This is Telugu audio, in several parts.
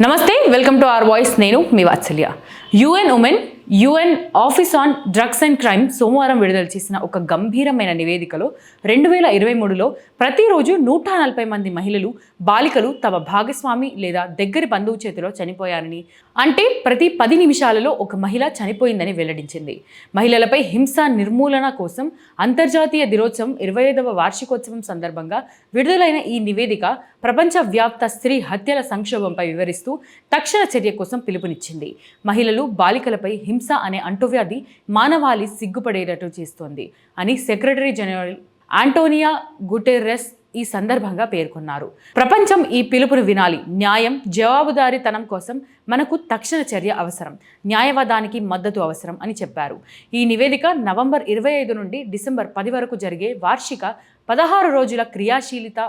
నమస్తే వెల్కమ్ టు అవర్ వాయిస్ నేను మీ Vatsalya UN women UN office on drugs and crime సోమవారం విడుదల చేసిన ఒక గంభీరమైన నివేదికలో రెండు వేల ఇరవై మూడులో ప్రతిరోజు నూట నలభై మంది మహిళలు బాలికలు తమ భాగస్వామి లేదా దగ్గరి బంధువు చేతిలో చనిపోయారని అంటే ప్రతి పది నిమిషాలలో ఒక మహిళ చనిపోయిందని వెల్లడించింది. మహిళలపై హింస నిర్మూలన కోసం అంతర్జాతీయ దినోత్సవం ఇరవై ఐదవ వార్షికోత్సవం సందర్భంగా విడుదలైన ఈ నివేదిక ప్రపంచవ్యాప్త స్త్రీ హత్యల సంక్షోభంపై వివరిస్తూ తక్షణ చర్య కోసం పిలుపునిచ్చింది. మహిళలు బాలికలపై హింస హింస అనే అంటువ్యాధి మానవాళి సిగ్గుపడేటట్టు చేస్తోంది అని సెక్రటరీ జనరల్ ఆంటోనియా గుటెర్రెస్ ఈ సందర్భంగా పేర్కొన్నారు. ప్రపంచం ఈ పిలుపును వినాలి. న్యాయం జవాబుదారీతనం కోసం మనకు తక్షణ చర్య అవసరం. న్యాయవాదానికి మద్దతు అవసరం అని చెప్పారు. ఈ నివేదిక నవంబర్ ఇరవై ఐదు నుండి డిసెంబర్ పది వరకు జరిగే వార్షిక పదహారు రోజుల క్రియాశీలిత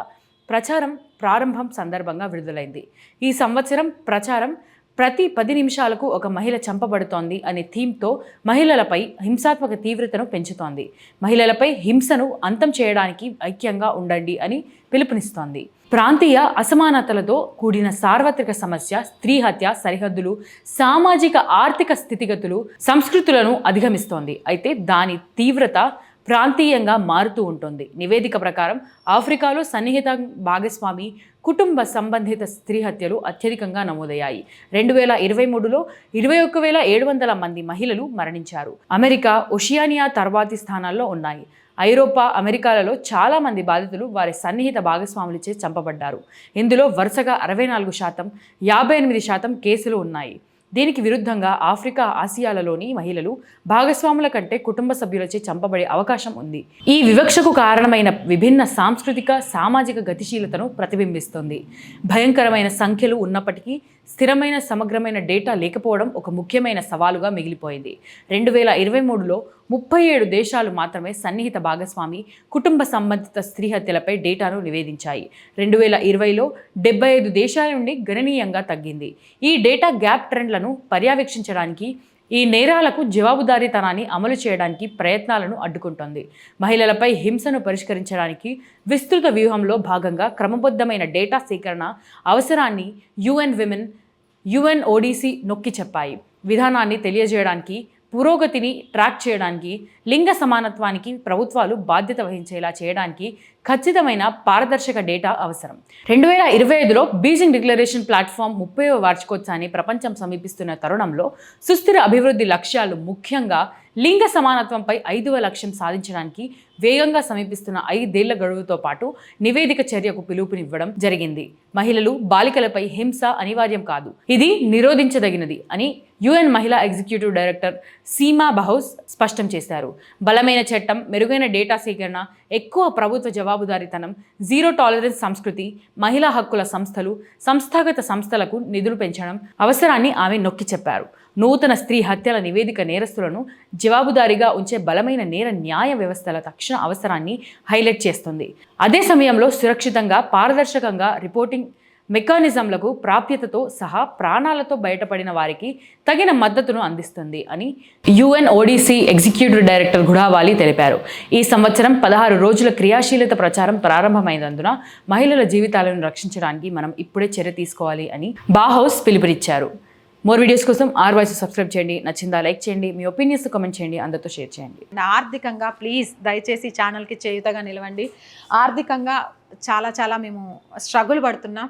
ప్రచారం ప్రారంభం సందర్భంగా విడుదలైంది. ఈ సంవత్సరం ప్రచారం ప్రతి పది నిమిషాలకు ఒక మహిళ చంపబడుతోంది అనే థీమ్తో మహిళలపై హింసాత్మక తీవ్రతను పెంచుతోంది. మహిళలపై హింసను అంతం చేయడానికి ఐక్యంగా ఉండండి అని పిలుపునిస్తోంది. ప్రాంతీయ అసమానతలతో కూడిన సార్వత్రిక సమస్య స్త్రీ హత్య సరిహద్దులు సామాజిక ఆర్థిక స్థితిగతులు సంస్కృతులను అధిగమిస్తోంది. అయితే దాని తీవ్రత ప్రాంతీయంగా మారుతూ ఉంటుంది. నివేదిక ప్రకారం ఆఫ్రికాలో సన్నిహిత భాగస్వామి కుటుంబ సంబంధిత స్త్రీ హత్యలు అత్యధికంగా నమోదయ్యాయి. రెండు వేల ఇరవై మూడులో ఇరవై ఒక్క వేల ఏడు వందల మంది మహిళలు మరణించారు. అమెరికా ఒషియానియా తర్వాతి స్థానాల్లో ఉన్నాయి. ఐరోపా అమెరికాలలో చాలా మంది బాధితులు వారి సన్నిహిత భాగస్వాములచే చంపబడ్డారు. ఇందులో వరుసగా అరవై నాలుగు శాతం యాభై ఎనిమిది శాతం కేసులు ఉన్నాయి. దీనికి విరుద్ధంగా ఆఫ్రికా ఆసియాలలోని మహిళలు భాగస్వాముల కంటే కుటుంబ సభ్యులచే చంపబడే అవకాశం ఉంది. ఈ వివక్షకు కారణమైన విభిన్న సాంస్కృతిక సామాజిక గతిశీలతను ప్రతిబింబిస్తుంది. భయంకరమైన సంఖ్యలు ఉన్నప్పటికీ స్థిరమైన సమగ్రమైన డేటా లేకపోవడం ఒక ముఖ్యమైన సవాలుగా మిగిలిపోయింది. రెండు వేల ఇరవై మూడులో ముప్పై ఏడు దేశాలు మాత్రమే సన్నిహిత భాగస్వామి కుటుంబ సంబంధిత స్త్రీ హత్యలపై డేటాను నివేదించాయి. రెండు వేల ఇరవైలో డెబ్బై ఐదు దేశాల నుండి గణనీయంగా తగ్గింది. ఈ డేటా గ్యాప్ ట్రెండ్లను పర్యవేక్షించడానికి ఈ నేరాలకు జవాబుదారీతనాన్ని అమలు చేయడానికి ప్రయత్నాలను అడ్డుకుంటోంది. మహిళలపై హింసను పరిష్కరించడానికి విస్తృత వ్యూహంలో భాగంగా క్రమబద్ధమైన డేటా సేకరణ అవసరాన్ని యుఎన్ విమెన్ యుఎన్ ఓడిసి నొక్కి చెప్పాయి. విధానాన్ని తెలియజేయడానికి పురోగతిని ట్రాక్ చేయడానికి లింగ సమానత్వానికి ప్రభుత్వాలు బాధ్యత వహించేలా చేయడానికి ఖచ్చితమైన పారదర్శక డేటా అవసరం. రెండు వేల ఇరవై ఐదులో బీజింగ్ డిక్లరేషన్ ప్లాట్ఫామ్ ముప్పైవ వార్షికోత్సవాన్ని ప్రపంచం సమీపిస్తున్న తరుణంలో సుస్థిర అభివృద్ధి లక్ష్యాలు ముఖ్యంగా లింగ సమానత్వంపై ఐదవ లక్ష్యం సాధించడానికి వేగంగా సమీపిస్తున్న ఐదేళ్ళ గడువుతో పాటు నివేదిక చర్యకు పిలుపునివ్వడం జరిగింది. మహిళలు బాలికలపై హింస అనివార్యం కాదు. ఇది నిరోధించదగినది అని యుఎన్ మహిళా ఎగ్జిక్యూటివ్ డైరెక్టర్ సీమా బహౌస్ స్పష్టం చేశారు. బలమైన చట్టం మెరుగైన డేటా సేకరణ ఎక్కువ ప్రభుత్వ జవాబుదారీతనం జీరో టాలరెన్స్ సంస్కృతి మహిళా హక్కుల సంస్థలు సంస్థాగత సంస్థలకు నిధులు పెంచడం అవసరాన్ని ఆమె నొక్కి చెప్పారు. నూతన స్త్రీ హత్యల నివేదిక నేరస్తులను జవాబుదారీగా ఉంచే బలమైన నేర న్యాయ వ్యవస్థల తక్షణ అవసరాన్ని హైలైట్ చేస్తుంది. అదే సమయంలో సురక్షితంగా పారదర్శకంగా రిపోర్టింగ్ మెకానిజంలకు ప్రాప్యతతో సహా ప్రాణాలతో బయటపడిన వారికి తగిన మద్దతును అందిస్తుంది అని యుఎన్ ఓడిసి ఎగ్జిక్యూటివ్ డైరెక్టర్ గుడావాలి తెలిపారు. ఈ సంవత్సరం పదహారు రోజుల క్రియాశీలత ప్రచారం ప్రారంభమైనందున మహిళల జీవితాలను రక్షించడానికి మనం ఇప్పుడే చర్య తీసుకోవాలి అని బాహౌస్ పిలుపునిచ్చారు. మోర్ వీడియోస్ కోసం ఆర్ వాయిస్ సబ్స్క్రైబ్ చేయండి. నచ్చిందా లైక్ చేయండి. మీ ఒపీనియన్స్ కామెంట్ చేయండి. అందరితో షేర్ చేయండి. ఆర్థికంగా ప్లీజ్ దయచేసి ఛానల్కి చేయుతగా నిలవండి. ఆర్థికంగా చాలా చాలా మేము స్ట్రగుల్ పడుతున్నాం.